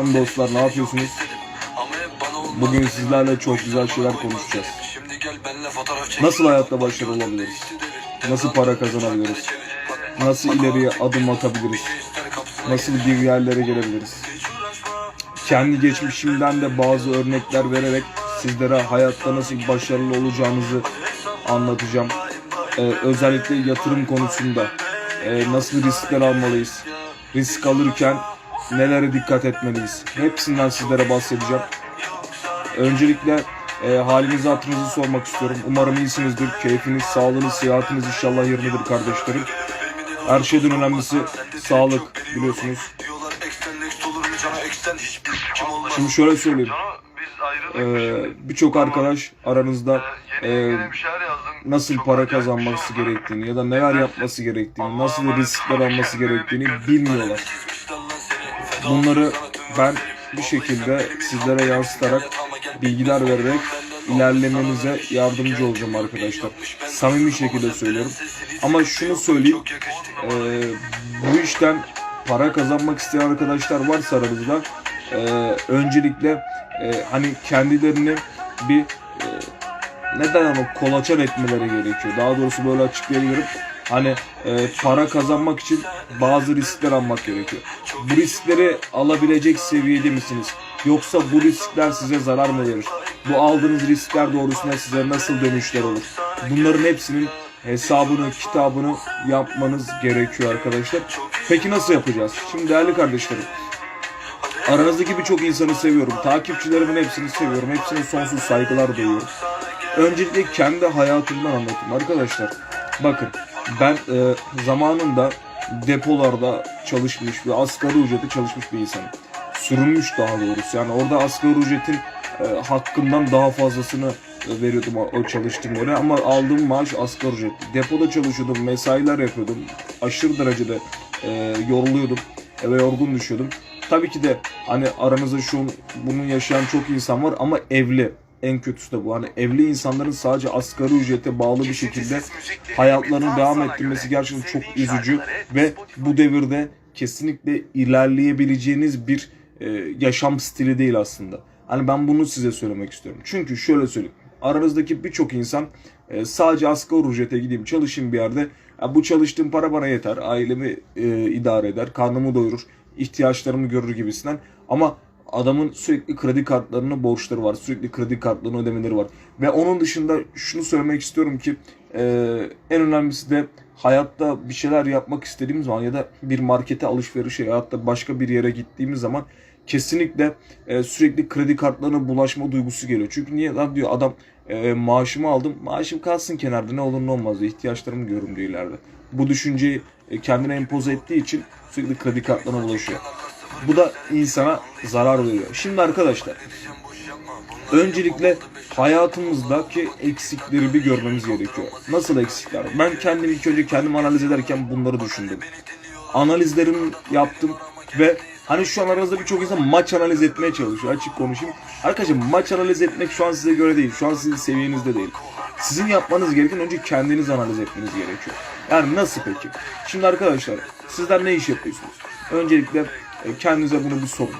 Dostlar ne yapıyorsunuz? Bugün sizlerle çok güzel şeyler konuşacağız. Nasıl hayatta başarılı olabiliriz? Nasıl para kazanabiliriz? Nasıl ileriye adım atabiliriz? Nasıl bir yerlere gelebiliriz? Kendi geçmişimden de bazı örnekler vererek sizlere hayatta nasıl başarılı olacağınızı anlatacağım. Ee, özellikle yatırım konusunda e, nasıl riskler almalıyız? Risk alırken nelere dikkat etmeliyiz? Hepsinden sizlere bahsedeceğim. Öncelikle e, halinizi hatırınızı sormak istiyorum. Umarım iyisinizdir. Keyfiniz, sağlığınız, sıhhatiniz inşallah yerindedir kardeşlerim. Her şeyden önemlisi sağlık biliyorsunuz. Şimdi şöyle söyleyeyim. Ee, Birçok arkadaş aranızda e, nasıl para kazanması gerektiğini ya da neler yapması gerektiğini, nasıl riskler alması gerektiğini bilmiyorlar. Bunları ben bir şekilde sizlere yansıtarak bilgiler vererek ilerlemenize yardımcı olacağım arkadaşlar. Samimi şekilde söylüyorum. Ama şunu söyleyeyim. e, bu işten para kazanmak isteyen arkadaşlar varsa aranızda e, öncelikle e, hani kendilerini bir e, neden onu kolaçan etmeleri gerekiyor. Daha doğrusu böyle açıklayabilirim. Hani e, para kazanmak için bazı riskler almak gerekiyor. Bu riskleri alabilecek seviyede misiniz? Yoksa bu riskler size zarar mı verir? Bu aldığınız riskler doğrusunda size nasıl dönüşler olur? Bunların hepsinin hesabını, kitabını yapmanız gerekiyor arkadaşlar. Peki nasıl yapacağız? Şimdi değerli kardeşlerim, Aranızdaki birçok insanı seviyorum. Takipçilerimin hepsini seviyorum. Hepsine sonsuz saygılar duyuyorum. Öncelikle kendi hayatımdan anlatayım arkadaşlar. Bakın ben e, zamanında depolarda çalışmış ve asgari ücrete çalışmış bir insanım. Sürünmüş daha doğrusu. Yani orada asgari ücretin e, hakkından daha fazlasını e, veriyordum o, çalıştığım yere ama aldığım maaş asgari ücret. Depoda çalışıyordum, mesailer yapıyordum. Aşırı derecede e, yoruluyordum eve yorgun düşüyordum. Tabii ki de hani aranızda şu an bunu yaşayan çok insan var ama evli. En kötüsü de bu. Hani evli insanların sadece asgari ücrete bağlı bir şekilde hayatlarını devam ettirmesi gerçekten çok üzücü ve bu devirde kesinlikle ilerleyebileceğiniz bir e, yaşam stili değil aslında. Hani ben bunu size söylemek istiyorum. Çünkü şöyle söyleyeyim. Aranızdaki birçok insan e, sadece asgari ücrete gideyim çalışayım bir yerde. Ya bu çalıştığım para bana yeter. Ailemi e, idare eder. Karnımı doyurur. ihtiyaçlarımı görür gibisinden. Ama adamın sürekli kredi kartlarına borçları var. Sürekli kredi kartlarının ödemeleri var. Ve onun dışında şunu söylemek istiyorum ki e, en önemlisi de hayatta bir şeyler yapmak istediğimiz zaman ya da bir markete alışverişe ya da başka bir yere gittiğimiz zaman kesinlikle e, sürekli kredi kartlarına bulaşma duygusu geliyor. Çünkü niye lan diyor adam e, maaşımı aldım maaşım kalsın kenarda ne olur ne olmaz diyor. ihtiyaçlarımı görürüm diyor ileride. Bu düşünceyi e, kendine empoze ettiği için sürekli kredi kartlarına bulaşıyor. Bu da insana zarar veriyor. Şimdi arkadaşlar öncelikle hayatımızdaki eksikleri bir görmemiz gerekiyor. Nasıl eksikler? Ben kendim ilk önce kendim analiz ederken bunları düşündüm. Analizlerimi yaptım ve hani şu an aranızda birçok insan maç analiz etmeye çalışıyor. Açık konuşayım. Arkadaşlar maç analiz etmek şu an size göre değil. Şu an sizin seviyenizde değil. Sizin yapmanız gereken önce kendiniz analiz etmeniz gerekiyor. Yani nasıl peki? Şimdi arkadaşlar sizler ne iş yapıyorsunuz? Öncelikle kendinize bunu bir sorun.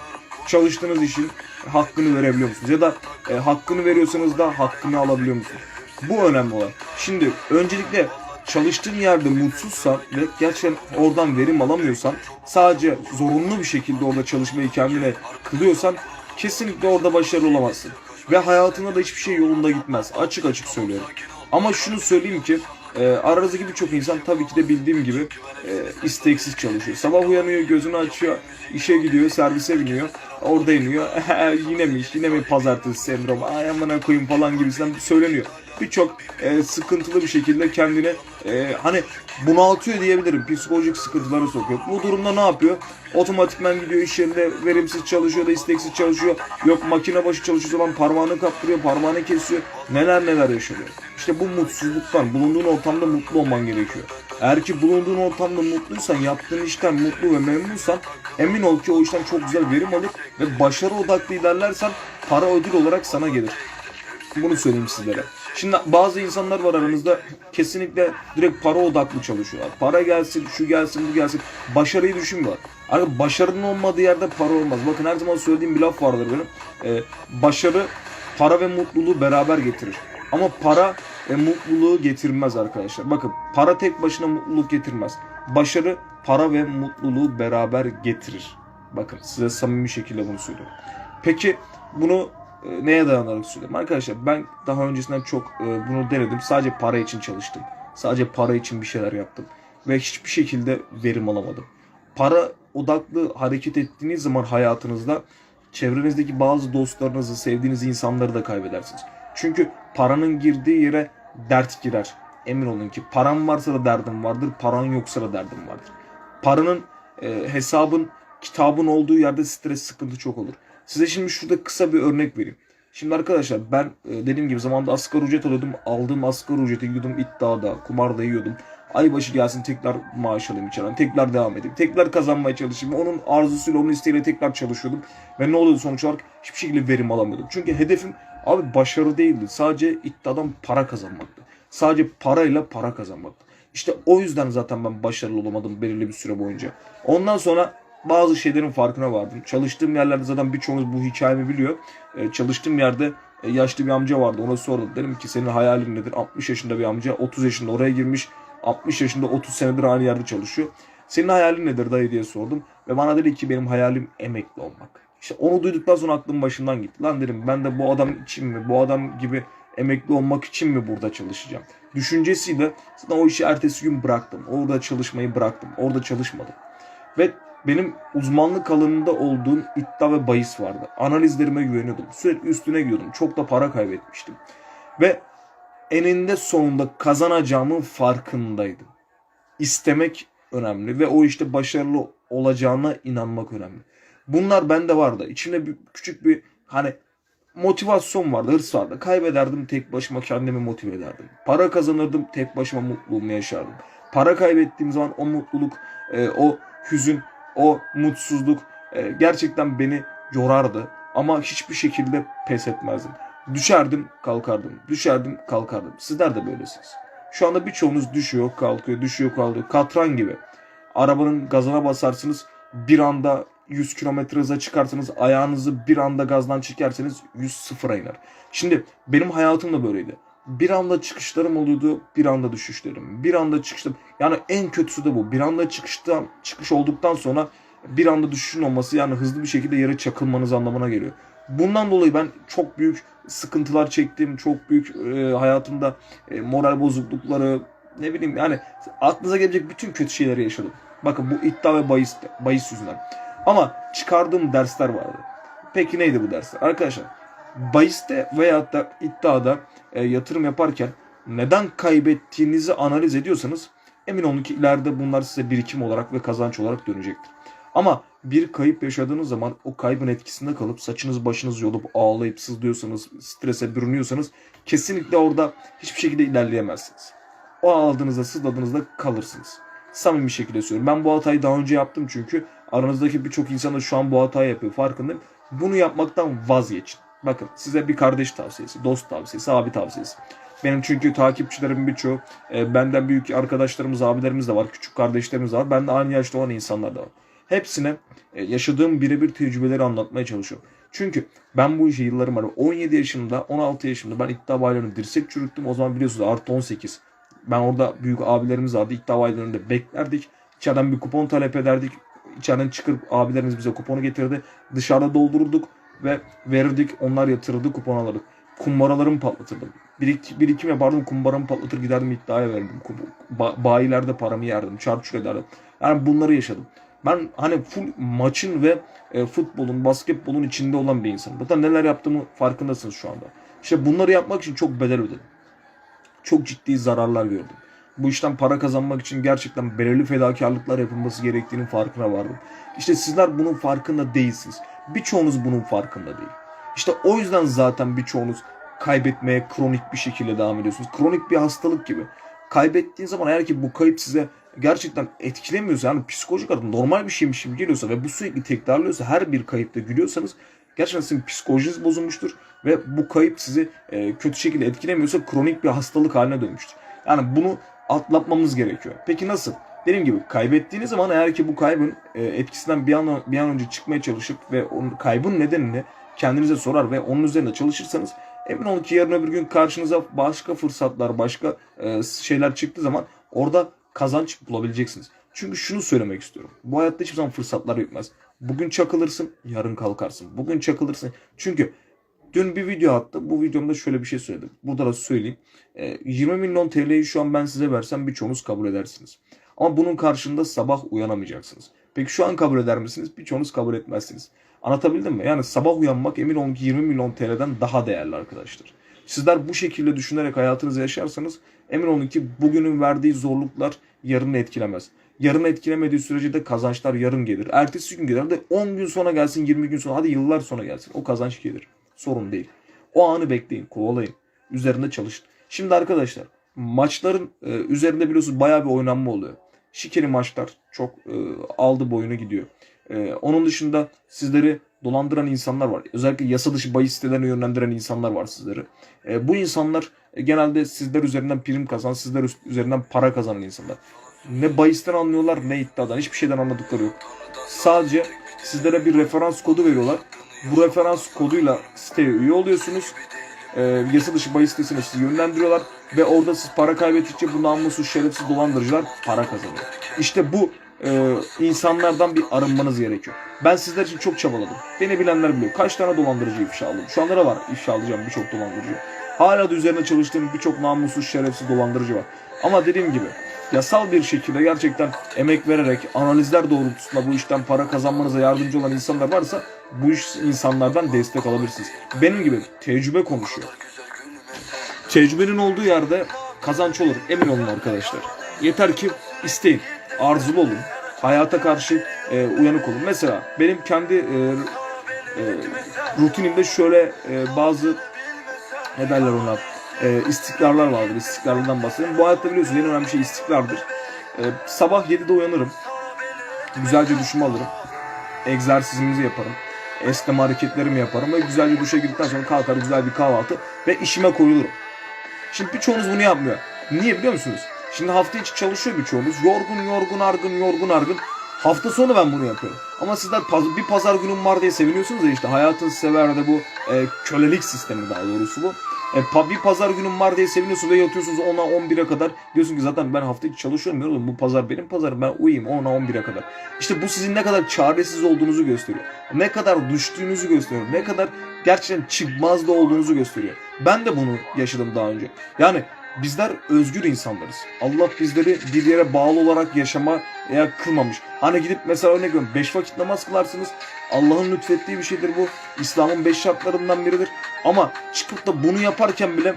Çalıştığınız işin hakkını verebiliyor musunuz? Ya da e, hakkını veriyorsanız da hakkını alabiliyor musunuz? Bu önemli olan. Şimdi öncelikle çalıştığın yerde mutsuzsan ve gerçekten oradan verim alamıyorsan sadece zorunlu bir şekilde orada çalışmayı kendine kılıyorsan kesinlikle orada başarılı olamazsın. Ve hayatında da hiçbir şey yolunda gitmez. Açık açık söylüyorum. Ama şunu söyleyeyim ki e, aranızdaki birçok insan tabii ki de bildiğim gibi e, isteksiz çalışıyor. Sabah uyanıyor, gözünü açıyor, işe gidiyor, servise biniyor. Orada iniyor. yine mi iş, yine mi pazartesi sendromu, ay amına koyayım falan gibisinden söyleniyor. Birçok e, sıkıntılı bir şekilde kendini e, hani bunaltıyor diyebilirim. Psikolojik sıkıntılara sokuyor. Bu durumda ne yapıyor? Otomatikman gidiyor iş yerinde verimsiz çalışıyor da isteksiz çalışıyor. Yok makine başı çalışıyor zaman parmağını kaptırıyor, parmağını kesiyor. Neler neler yaşanıyor. İşte bu mutsuzluktan, bulunduğun ortamda mutlu olman gerekiyor. Eğer ki bulunduğun ortamda mutluysan, yaptığın işten mutlu ve memnunsan emin ol ki o işten çok güzel verim alıp ve başarı odaklı ilerlersen para ödül olarak sana gelir. Bunu söyleyeyim sizlere. Şimdi bazı insanlar var aranızda kesinlikle direkt para odaklı çalışıyorlar. Para gelsin, şu gelsin, bu gelsin. Başarıyı düşünmüyorlar. Abi başarının olmadığı yerde para olmaz. Bakın her zaman söylediğim bir laf vardır benim. Ee, başarı para ve mutluluğu beraber getirir. Ama para e, mutluluğu getirmez arkadaşlar. Bakın para tek başına mutluluk getirmez. Başarı para ve mutluluğu beraber getirir. Bakın size samimi şekilde bunu söylüyorum. Peki bunu e, neye dayanarak söylüyorum? Arkadaşlar ben daha öncesinden çok e, bunu denedim. Sadece para için çalıştım. Sadece para için bir şeyler yaptım. Ve hiçbir şekilde verim alamadım. Para odaklı hareket ettiğiniz zaman hayatınızda çevrenizdeki bazı dostlarınızı, sevdiğiniz insanları da kaybedersiniz. Çünkü paranın girdiği yere dert girer. Emin olun ki paran varsa da derdin vardır, paran yoksa da derdin vardır. Paranın, e, hesabın, kitabın olduğu yerde stres, sıkıntı çok olur. Size şimdi şurada kısa bir örnek vereyim. Şimdi arkadaşlar ben e, dediğim gibi zamanda asgari ücret alıyordum. Aldığım asgari ücreti yiyordum iddiada, kumarda yiyordum. Ay başı gelsin tekrar maaş alayım içeriden. Tekrar devam edeyim. Tekrar kazanmaya çalışayım. Onun arzusuyla, onun isteğiyle tekrar çalışıyordum. Ve ne oluyordu sonuç olarak? Hiçbir şekilde verim alamıyordum. Çünkü hedefim abi başarı değildi. Sadece iddiadan para kazanmaktı. Sadece parayla para kazanmaktı. İşte o yüzden zaten ben başarılı olamadım belirli bir süre boyunca. Ondan sonra bazı şeylerin farkına vardım. Çalıştığım yerlerde zaten birçoğunuz bu hikayemi biliyor. Ee, çalıştığım yerde e, yaşlı bir amca vardı. Ona sordum. Dedim ki senin hayalin nedir? 60 yaşında bir amca. 30 yaşında oraya girmiş. 60 yaşında 30 senedir aynı yerde çalışıyor. Senin hayalin nedir dayı diye sordum. Ve bana dedi ki benim hayalim emekli olmak. İşte onu duyduktan sonra aklım başından gitti. Lan dedim ben de bu adam için mi, bu adam gibi emekli olmak için mi burada çalışacağım? Düşüncesiyle zaten o işi ertesi gün bıraktım. Orada çalışmayı bıraktım. Orada çalışmadım. Ve benim uzmanlık alanında olduğum iddia ve bahis vardı. Analizlerime güveniyordum. Sürekli üstüne gidiyordum. Çok da para kaybetmiştim. Ve eninde sonunda kazanacağımın farkındaydım. İstemek önemli ve o işte başarılı olacağına inanmak önemli. Bunlar bende vardı. İçimde bir, küçük bir hani motivasyon vardı, hırs vardı. Kaybederdim tek başıma kendimi motive ederdim. Para kazanırdım tek başıma mutluluğumu yaşardım. Para kaybettiğim zaman o mutluluk, e, o hüzün, o mutsuzluk e, gerçekten beni yorardı. Ama hiçbir şekilde pes etmezdim. Düşerdim, kalkardım. Düşerdim, kalkardım. Sizler de böylesiniz. Şu anda birçoğunuz düşüyor, kalkıyor, düşüyor, kalkıyor. Katran gibi. Arabanın gazına basarsınız. Bir anda 100 kilometre hıza çıkarsanız ayağınızı bir anda gazdan çekerseniz 100 sıfıra iner. Şimdi benim hayatım da böyleydi. Bir anda çıkışlarım oluyordu, bir anda düşüşlerim. Bir anda çıkıştım. Yani en kötüsü de bu. Bir anda çıkıştan çıkış olduktan sonra bir anda düşüşün olması yani hızlı bir şekilde yere çakılmanız anlamına geliyor. Bundan dolayı ben çok büyük sıkıntılar çektim. Çok büyük e, hayatımda e, moral bozuklukları ne bileyim yani aklınıza gelecek bütün kötü şeyleri yaşadım. Bakın bu iddia ve bahis, bahis yüzünden. Ama çıkardığım dersler vardı. Peki neydi bu dersler? Arkadaşlar bahiste veyahut da iddiada e, yatırım yaparken neden kaybettiğinizi analiz ediyorsanız emin olun ki ileride bunlar size birikim olarak ve kazanç olarak dönecektir. Ama bir kayıp yaşadığınız zaman o kaybın etkisinde kalıp saçınız başınız yolup ağlayıp sızlıyorsanız, strese bürünüyorsanız kesinlikle orada hiçbir şekilde ilerleyemezsiniz. O ağladığınızda, sızladığınızda kalırsınız. Samimi şekilde söylüyorum. Ben bu hatayı daha önce yaptım çünkü aranızdaki birçok insan da şu an bu hatayı yapıyor farkındayım. Bunu yapmaktan vazgeçin. Bakın size bir kardeş tavsiyesi, dost tavsiyesi, abi tavsiyesi. Benim çünkü takipçilerimin birçoğu e, benden büyük arkadaşlarımız, abilerimiz de var, küçük kardeşlerimiz de var. Ben de aynı yaşta olan insanlar da var. Hepsine e, yaşadığım birebir tecrübeleri anlatmaya çalışıyorum. Çünkü ben bu işe yıllarım var. 17 yaşımda, 16 yaşımda ben iddia baylarını dirsek çürüttüm. O zaman biliyorsunuz artı 18. Ben orada büyük abilerimiz vardı. İddia baylarında beklerdik. İçeriden bir kupon talep ederdik. İçeriden çıkıp abilerimiz bize kuponu getirdi. Dışarıda doldururduk ve verirdik. Onlar yatırırdı kupon alırdık. Kumbaralarımı patlatırdım. Birik, birikim yapardım kumbaramı patlatır giderdim iddiaya verirdim. Ba- bayilerde paramı yerdim. Çarçur ederdim. Yani bunları yaşadım. Ben hani full maçın ve e, futbolun, basketbolun içinde olan bir insanım. Zaten neler yaptığımı farkındasınız şu anda. İşte bunları yapmak için çok bedel ödedim. Çok ciddi zararlar gördüm. Bu işten para kazanmak için gerçekten belirli fedakarlıklar yapılması gerektiğinin farkına vardım. İşte sizler bunun farkında değilsiniz. Birçoğunuz bunun farkında değil. İşte o yüzden zaten birçoğunuz kaybetmeye kronik bir şekilde devam ediyorsunuz. Kronik bir hastalık gibi. Kaybettiğin zaman eğer ki bu kayıp size gerçekten etkilemiyorsa yani psikolojik olarak normal bir şeymiş gibi geliyorsa ve bu sürekli tekrarlıyorsa her bir kayıpta gülüyorsanız gerçekten sizin psikolojiniz bozulmuştur ve bu kayıp sizi e, kötü şekilde etkilemiyorsa kronik bir hastalık haline dönmüştür. Yani bunu atlatmamız gerekiyor. Peki nasıl? Dediğim gibi kaybettiğiniz zaman eğer ki bu kaybın e, etkisinden bir an, bir an önce çıkmaya çalışıp ve onun kaybın nedenini kendinize sorar ve onun üzerinde çalışırsanız emin olun ki yarın öbür gün karşınıza başka fırsatlar, başka e, şeyler çıktığı zaman orada kazanç bulabileceksiniz. Çünkü şunu söylemek istiyorum. Bu hayatta hiçbir zaman fırsatlar bitmez. Bugün çakılırsın, yarın kalkarsın. Bugün çakılırsın. Çünkü dün bir video attım. Bu videomda şöyle bir şey söyledim. Burada da söyleyeyim. E, 20 milyon TL'yi şu an ben size versem birçoğunuz kabul edersiniz. Ama bunun karşında sabah uyanamayacaksınız. Peki şu an kabul eder misiniz? Birçoğunuz kabul etmezsiniz. Anlatabildim mi? Yani sabah uyanmak emin olun ki 20 milyon TL'den daha değerli arkadaşlar. Sizler bu şekilde düşünerek hayatınızı yaşarsanız emin olun ki bugünün verdiği zorluklar yarını etkilemez. Yarını etkilemediği sürece de kazançlar yarın gelir. Ertesi gün gelir de 10 gün sonra gelsin, 20 gün sonra hadi yıllar sonra gelsin. O kazanç gelir. Sorun değil. O anı bekleyin, kovalayın. Üzerinde çalışın. Şimdi arkadaşlar maçların e, üzerinde biliyorsunuz bayağı bir oynanma oluyor. Şikeli maçlar çok e, aldı boyunu gidiyor. E, onun dışında sizleri dolandıran insanlar var. Özellikle yasa dışı bahis sitelerine yönlendiren insanlar var sizleri. E, bu insanlar e, genelde sizler üzerinden prim kazanan, sizler üzerinden para kazanan insanlar. Ne bahisten anlıyorlar ne iddiadan. Hiçbir şeyden anladıkları yok. Sadece sizlere bir referans kodu veriyorlar. Bu referans koduyla siteye üye oluyorsunuz. E, yasa dışı bahis sitesine sizi yönlendiriyorlar. Ve orada siz para kaybettikçe bu namussuz şerefsiz dolandırıcılar para kazanıyor. İşte bu e, insanlardan bir arınmanız gerekiyor. Ben sizler için çok çabaladım. Beni bilenler biliyor. Kaç tane dolandırıcı ifşa aldım. Şu anda da var ifşa alacağım birçok dolandırıcı. Hala da üzerine çalıştığım birçok namussuz şerefsiz dolandırıcı var. Ama dediğim gibi yasal bir şekilde gerçekten emek vererek analizler doğrultusunda bu işten para kazanmanıza yardımcı olan insanlar varsa bu iş insanlardan destek alabilirsiniz. Benim gibi tecrübe konuşuyor. Tecrübenin olduğu yerde kazanç olur. Emin olun arkadaşlar. Yeter ki isteyin. Arzulu olun. Hayata karşı e, uyanık olun. Mesela benim kendi e, e, rutinimde şöyle e, bazı ne derler ona e, istikrarlar vardır. İstikrarlardan bahsedeyim. Bu hayatta biliyorsunuz en önemli şey istikrardır. E, sabah 7'de uyanırım. Güzelce duşumu alırım. Egzersizimizi yaparım. Esneme hareketlerimi yaparım ve güzelce duşa girdikten sonra kalkar güzel bir kahvaltı ve işime koyulurum. Şimdi birçoğunuz bunu yapmıyor. Niye biliyor musunuz? Şimdi hafta içi çalışıyor birçoğunuz. Yorgun yorgun argın yorgun argın. Hafta sonu ben bunu yapıyorum. Ama sizler bir pazar günüm var diye seviniyorsunuz ya işte hayatın verdiği bu e, kölelik sistemi daha doğrusu bu. E, bir pazar günüm var diye seviniyorsun ve yatıyorsunuz 10'a 11'e kadar. Diyorsun ki zaten ben hafta içi çalışıyorum ya oğlum bu pazar benim pazarım ben uyuyayım 10'a 11'e kadar. İşte bu sizin ne kadar çaresiz olduğunuzu gösteriyor. Ne kadar düştüğünüzü gösteriyor. Ne kadar gerçekten çıkmaz da olduğunuzu gösteriyor. Ben de bunu yaşadım daha önce. Yani bizler özgür insanlarız. Allah bizleri bir yere bağlı olarak yaşama ya kılmamış. Hani gidip mesela örnek veriyorum 5 vakit namaz kılarsınız. Allah'ın lütfettiği bir şeydir bu. İslam'ın 5 şartlarından biridir. Ama çıkıp da bunu yaparken bile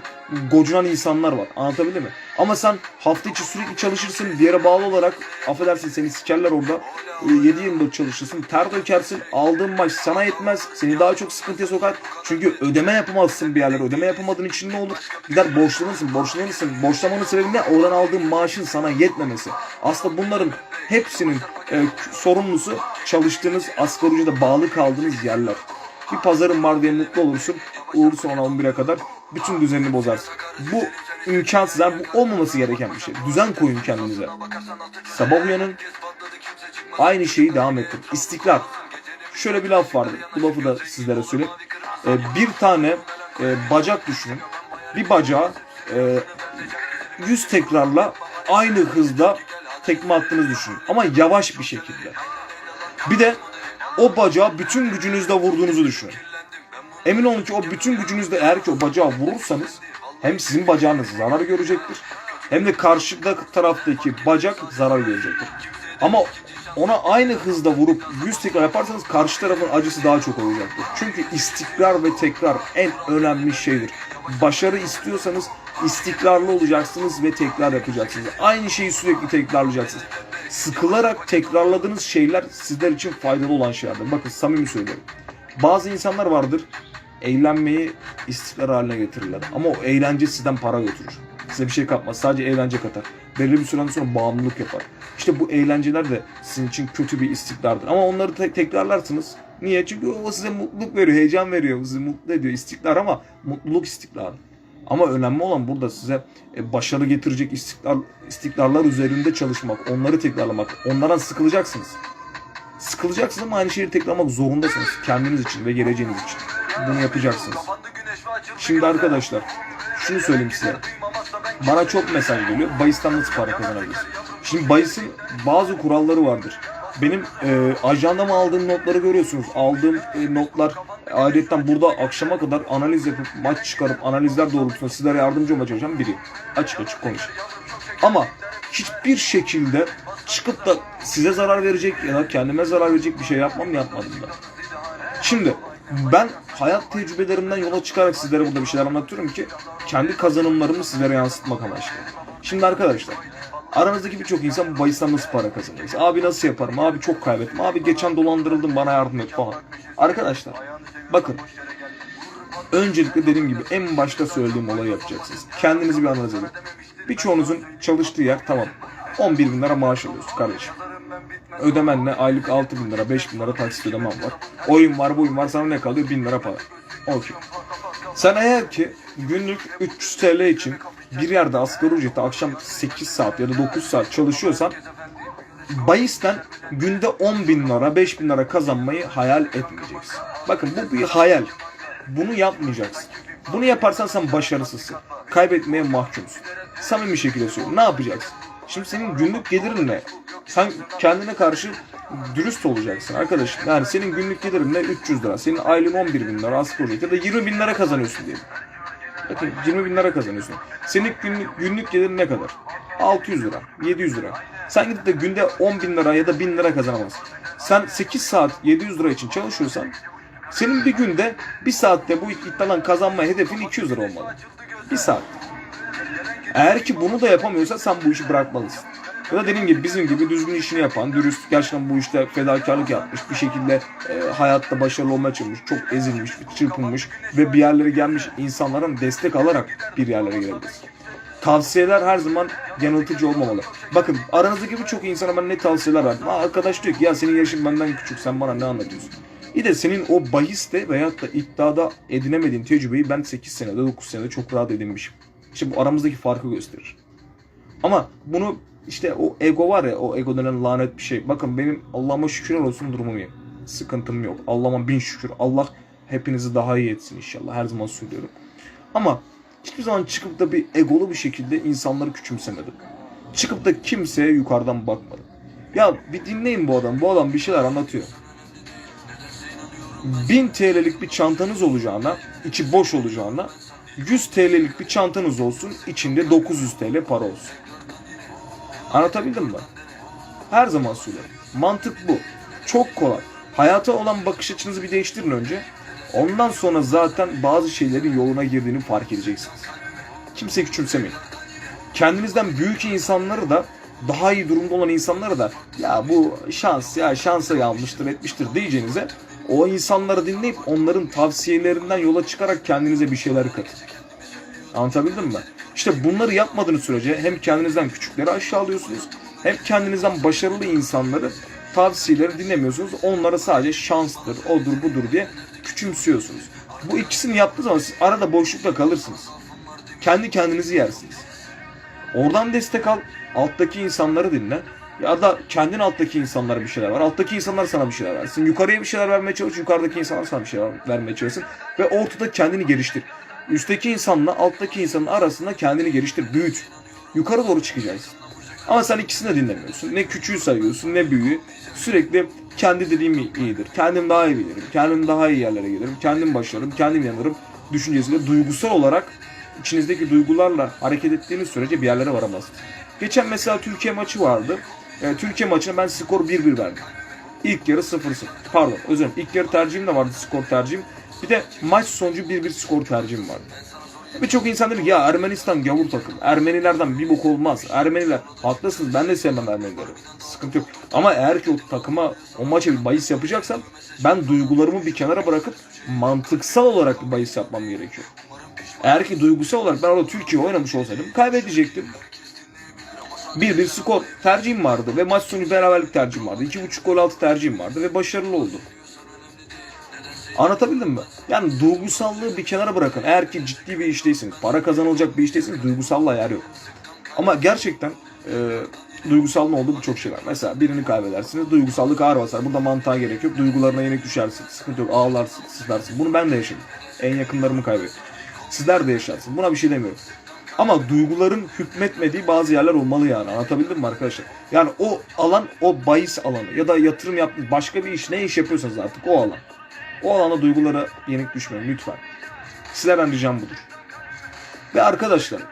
gocunan insanlar var. Anlatabildim mi? Ama sen hafta içi sürekli çalışırsın. Bir yere bağlı olarak affedersin seni sikerler orada. 7-24 çalışırsın. Ter dökersin. Aldığın maaş sana yetmez. Seni daha çok sıkıntıya sokar. Çünkü ödeme yapamazsın bir yerlere. Ödeme yapamadığın için ne olur? Gider borçlanırsın. Borçlanırsın. Borçlamanın sebebi ne? Oradan aldığın maaşın sana yetmemesi. Aslında bunların hepsinin e, sorumlusu çalıştığınız asgari ücrete bağlı kaldığınız yerler. Bir pazarın var diye mutlu olursun. Uğursun ona 11'e kadar. Bütün düzenini bozarsın. Bu imkansız. Bu olmaması gereken bir şey. Düzen koyun kendinize. Sabah uyanın. Aynı şeyi devam ettirin. İstikrar. Şöyle bir laf vardı. Bu lafı da sizlere söyleyeyim. E, bir tane e, bacak düşünün. Bir bacağı e, 100 tekrarla aynı hızda tekme attığınızı düşünün. Ama yavaş bir şekilde. Bir de o bacağı bütün gücünüzle vurduğunuzu düşünün. Emin olun ki o bütün gücünüzle eğer ki o bacağı vurursanız hem sizin bacağınız zarar görecektir hem de karşıda taraftaki bacak zarar görecektir. Ama ona aynı hızda vurup 100 tekrar yaparsanız karşı tarafın acısı daha çok olacaktır. Çünkü istikrar ve tekrar en önemli şeydir. Başarı istiyorsanız istikrarlı olacaksınız ve tekrar yapacaksınız. Aynı şeyi sürekli tekrarlayacaksınız. Sıkılarak tekrarladığınız şeyler sizler için faydalı olan şeylerdir. Bakın samimi söylüyorum. Bazı insanlar vardır eğlenmeyi istikrar haline getirirler. Ama o eğlence sizden para götürür. Size bir şey katmaz. Sadece eğlence katar. Belirli bir süreden sonra bağımlılık yapar. İşte bu eğlenceler de sizin için kötü bir istikrardır. Ama onları te- tekrarlarsınız. Niye? Çünkü o size mutluluk veriyor, heyecan veriyor, sizi mutlu ediyor. İstikrar ama mutluluk istikrarı. Ama önemli olan burada size e, başarı getirecek istikrar, istikrarlar üzerinde çalışmak, onları tekrarlamak. Onlardan sıkılacaksınız. Sıkılacaksınız ama aynı şeyi tekrarlamak zorundasınız. Kendiniz için ve geleceğiniz için. Bunu yapacaksınız. Şimdi arkadaşlar şunu söyleyeyim size. Bana çok mesaj geliyor. Bayis'ten nasıl para kazanabiliriz? Şimdi Bayis'in bazı kuralları vardır. Benim e, ajandama aldığım notları görüyorsunuz. Aldığım e, notlar ayrıca burada akşama kadar analiz yapıp maç çıkarıp analizler doğrultusunda sizlere yardımcı olmaya çalışan biri. Açık açık konuş. Ama hiçbir şekilde çıkıp da size zarar verecek ya da kendime zarar verecek bir şey yapmam yapmadım da. Şimdi ben hayat tecrübelerimden yola çıkarak sizlere burada bir şeyler anlatıyorum ki kendi kazanımlarımı sizlere yansıtmak amaçlı. Şimdi arkadaşlar aranızdaki birçok insan bu bahisden nasıl para kazanırız? Abi nasıl yaparım? Abi çok kaybettim. Abi geçen dolandırıldım bana yardım et falan. Arkadaşlar bakın öncelikle dediğim gibi en başta söylediğim olayı yapacaksınız. Kendinizi bir analiz edin. Birçoğunuzun çalıştığı yer tamam. 11 bin lira maaş alıyorsun kardeşim. Ödemenle aylık 6 bin lira, 5 bin lira taksit ödemem var. Oyun var, buyun var sana ne kalıyor? 1000 lira para. Okey. Sen eğer ki günlük 300 TL için bir yerde asgari ücreti akşam 8 saat ya da 9 saat çalışıyorsan Bayis'ten günde 10 bin lira, 5 bin lira kazanmayı hayal etmeyeceksin. Bakın bu bir hayal. Bunu yapmayacaksın. Bunu yaparsan sen başarısızsın. Kaybetmeye mahkumsun. Samimi şekilde söylüyorum. Ne yapacaksın? Şimdi senin günlük gelirin ne? Sen kendine karşı dürüst olacaksın arkadaşım. Yani senin günlük gelirin ne? 300 lira. Senin aylığın 11 bin lira asgari ücret ya da 20 bin lira kazanıyorsun diyelim. Bakın 20 bin lira kazanıyorsun. Senin günlük, günlük gelirin ne kadar? 600 lira, 700 lira. Sen gidip de günde 10 bin lira ya da 1000 lira kazanamazsın. Sen 8 saat 700 lira için çalışıyorsan senin bir günde bir saatte bu iddiadan kazanma hedefin 200 lira olmalı. Bir saat. Eğer ki bunu da yapamıyorsan sen bu işi bırakmalısın. Ya da dediğim gibi bizim gibi düzgün işini yapan, dürüst, gerçekten bu işte fedakarlık yapmış, bir şekilde e, hayatta başarılı olmaya çalışmış, çok ezilmiş, çırpınmış ve bir yerlere gelmiş insanların destek alarak bir yerlere gelebilirsin. Tavsiyeler her zaman yanıltıcı olmamalı. Bakın aranızdaki birçok insana ben ne tavsiyeler verdim. Ha, arkadaş diyor ki ya senin yaşın benden küçük sen bana ne anlatıyorsun? Bir de senin o bahiste veyahut da iddiada edinemediğin tecrübeyi ben 8 senede 9 senede çok rahat edinmişim. İşte bu aramızdaki farkı gösterir. Ama bunu işte o ego var ya o ego denen lanet bir şey. Bakın benim Allah'ıma şükürler olsun durumum iyi. Sıkıntım yok. Allah'ıma bin şükür. Allah hepinizi daha iyi etsin inşallah. Her zaman söylüyorum. Ama hiçbir zaman çıkıp da bir egolu bir şekilde insanları küçümsemedim. Çıkıp da kimseye yukarıdan bakmadım. Ya bir dinleyin bu adam. Bu adam bir şeyler anlatıyor. 1000 TL'lik bir çantanız olacağına, içi boş olacağına 100 TL'lik bir çantanız olsun, içinde 900 TL para olsun. Anlatabildim mi? Her zaman söylerim. Mantık bu. Çok kolay. Hayata olan bakış açınızı bir değiştirin önce. Ondan sonra zaten bazı şeylerin yoluna girdiğini fark edeceksiniz. Kimse küçümsemeyin. Kendinizden büyük insanları da daha iyi durumda olan insanları da ya bu şans ya şansa yanmıştır etmiştir diyeceğinize o insanları dinleyip onların tavsiyelerinden yola çıkarak kendinize bir şeyler katın. Anlatabildim mi? İşte bunları yapmadığınız sürece hem kendinizden küçükleri aşağılıyorsunuz hem kendinizden başarılı insanları tavsiyeleri dinlemiyorsunuz. Onlara sadece şanstır, odur budur diye küçümsüyorsunuz. Bu ikisini yaptığı zaman siz arada boşlukta kalırsınız. Kendi kendinizi yersiniz. Oradan destek al, alttaki insanları dinle. Ya da kendin alttaki insanlara bir şeyler var. Alttaki insanlar sana bir şeyler versin. Yukarıya bir şeyler vermeye çalış, yukarıdaki insanlar sana bir şeyler vermeye çalışsın. Ve ortada kendini geliştir. Üstteki insanla alttaki insanın arasında kendini geliştir, büyüt. Yukarı doğru çıkacaksın. Ama sen ikisini de dinlemiyorsun. Ne küçüğü sayıyorsun ne büyüğü. Sürekli kendi dediğim iyidir. Kendim daha iyi bilirim. Kendim daha iyi yerlere gelirim. Kendim başarırım. Kendim yanarım. Düşüncesiyle duygusal olarak içinizdeki duygularla hareket ettiğiniz sürece bir yerlere varamazsınız. Geçen mesela Türkiye maçı vardı. E, Türkiye maçına ben skor 1-1 verdim. İlk yarı 0-0. Pardon özür dilerim. İlk yarı tercihim de vardı skor tercihim. Bir de maç sonucu 1-1 skor tercihim vardı. Birçok insan dedi ki ya Ermenistan gavur takım. Ermenilerden bir bok olmaz. Ermeniler haklısınız ben de sevmem Ermenileri. Sıkıntı yok. Ama eğer ki o takıma o maça bir bahis yapacaksam ben duygularımı bir kenara bırakıp mantıksal olarak bir bahis yapmam gerekiyor. Eğer ki duygusal olarak ben orada Türkiye oynamış olsaydım kaybedecektim. 1-1 skor tercihim vardı ve maç sonu beraberlik tercihim vardı. 2.5 gol altı tercihim vardı ve başarılı oldu. Anlatabildim mi? Yani duygusallığı bir kenara bırakın. Eğer ki ciddi bir işteyseniz, para kazanılacak bir işteyseniz duygusallığa yer yok. Ama gerçekten e, duygusal olduğu birçok şey var. Mesela birini kaybedersiniz, duygusallık ağır basar. Burada mantığa gerek yok. Duygularına yenik düşersin, sıkıntı yok, ağlarsın, sızlarsın. Bunu ben de yaşadım. En yakınlarımı kaybettim. Sizler de yaşarsın. Buna bir şey demiyorum. Ama duyguların hükmetmediği bazı yerler olmalı yani. Anlatabildim mi arkadaşlar? Yani o alan o bahis alanı ya da yatırım yaptığınız başka bir iş ne iş yapıyorsanız artık o alan. O alanda duygulara yenik düşmeyin lütfen. Sizlerden ricam budur. Ve arkadaşlar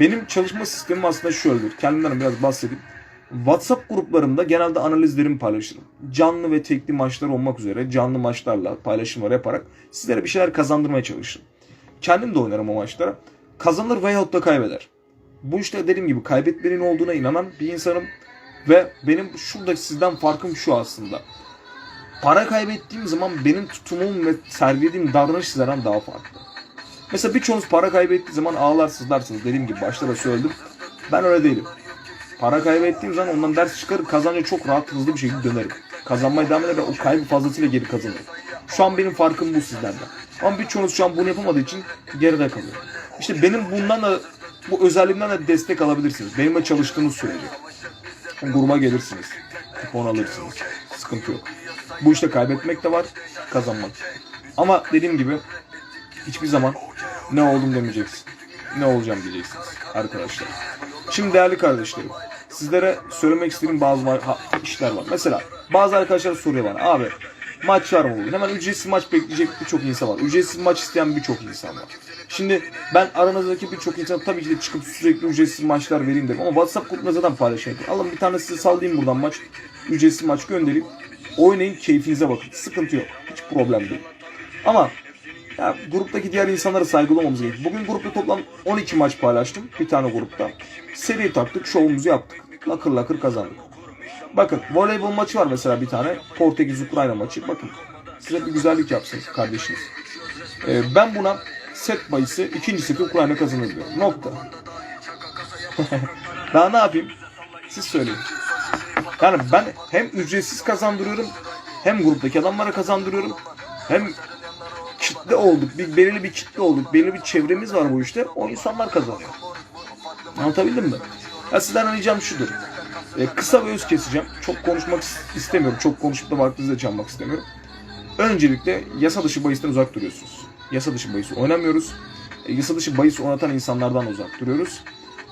benim çalışma sistemim aslında şöyledir. Kendimden biraz bahsedeyim. WhatsApp gruplarımda genelde analizlerimi paylaşırım. Canlı ve tekli maçlar olmak üzere canlı maçlarla paylaşımlar yaparak sizlere bir şeyler kazandırmaya çalışırım. Kendim de oynarım o maçlara. Kazanır veyahut da kaybeder. Bu işte dediğim gibi kaybetmenin olduğuna inanan bir insanım. Ve benim şurada sizden farkım şu aslında. Para kaybettiğim zaman benim tutumum ve sergilediğim davranış sizlerden daha farklı. Mesela birçoğunuz para kaybettiği zaman ağlar sızlarsınız. Dediğim gibi başta da söyledim. Ben öyle değilim. Para kaybettiğim zaman ondan ders çıkarır kazanca çok rahat hızlı bir şekilde dönerim. Kazanmaya devam eder o kaybı fazlasıyla geri kazanırım. Şu an benim farkım bu sizlerden. Ama birçoğunuz şu an bunu yapamadığı için geride kalıyor. İşte benim bundan da bu özelliğimden de destek alabilirsiniz. Benimle çalıştığınız sürece. Gruba gelirsiniz. Kupon alırsınız. Sıkıntı yok. Bu işte kaybetmek de var, kazanmak. Ama dediğim gibi hiçbir zaman ne oldum demeyeceksin. Ne olacağım diyeceksiniz arkadaşlar. Şimdi değerli kardeşlerim, sizlere söylemek istediğim bazı var- ha- işler var. Mesela bazı arkadaşlar soruyor bana, abi maç var mı? Hemen ücretsiz maç bekleyecek birçok insan var. Ücretsiz maç isteyen birçok insan var. Şimdi ben aranızdaki birçok insan tabii ki de çıkıp sürekli ücretsiz maçlar vereyim derim. Ama WhatsApp grubunda zaten paylaşayım. Alın bir tane size sallayayım buradan maç. Ücretsiz maç göndereyim. Oynayın keyfinize bakın. Sıkıntı yok. Hiç problem değil. Ama ya gruptaki diğer insanlara saygılamamız gerekiyor. Bugün grupta toplam 12 maç paylaştım. Bir tane grupta. Seri taktık, şovumuzu yaptık. Lakır lakır kazandık. Bakın voleybol maçı var mesela bir tane. Portekiz-Ukrayna maçı. Bakın size bir güzellik yapsın kardeşiniz. Ee, ben buna set bahisi ikinci seti Ukrayna kazanır diyorum. Nokta. Daha ne yapayım? Siz söyleyin. Yani ben hem ücretsiz kazandırıyorum hem gruptaki adamlara kazandırıyorum hem kitle olduk. Bir, belirli bir kitle olduk. Belirli bir çevremiz var bu işte. O insanlar kazanıyor. Anlatabildim mi? Ya sizden ricam şudur. E, kısa ve öz keseceğim. Çok konuşmak is- istemiyorum. Çok konuşup da vaktinizi de çalmak istemiyorum. Öncelikle yasa dışı bahisten uzak duruyorsunuz. Yasa dışı bahis oynamıyoruz. E, yasa dışı bahis oynatan insanlardan uzak duruyoruz.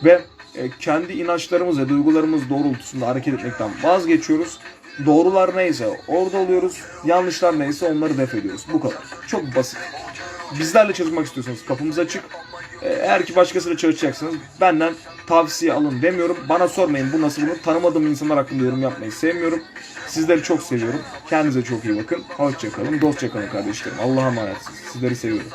Ve e, kendi inançlarımız ve duygularımız doğrultusunda hareket etmekten vazgeçiyoruz. Doğrular neyse orada oluyoruz. Yanlışlar neyse onları def ediyoruz. Bu kadar. Çok basit. Bizlerle çalışmak istiyorsanız kapımız açık. E, Eğer ki başkasıyla çalışacaksınız benden tavsiye alın demiyorum. Bana sormayın bu nasıl bunu. Tanımadığım insanlar hakkında yorum yapmayı sevmiyorum. Sizleri çok seviyorum. Kendinize çok iyi bakın. Hoşçakalın. Dostça kalın kardeşlerim. Allah'a emanetsiniz. Sizleri seviyorum.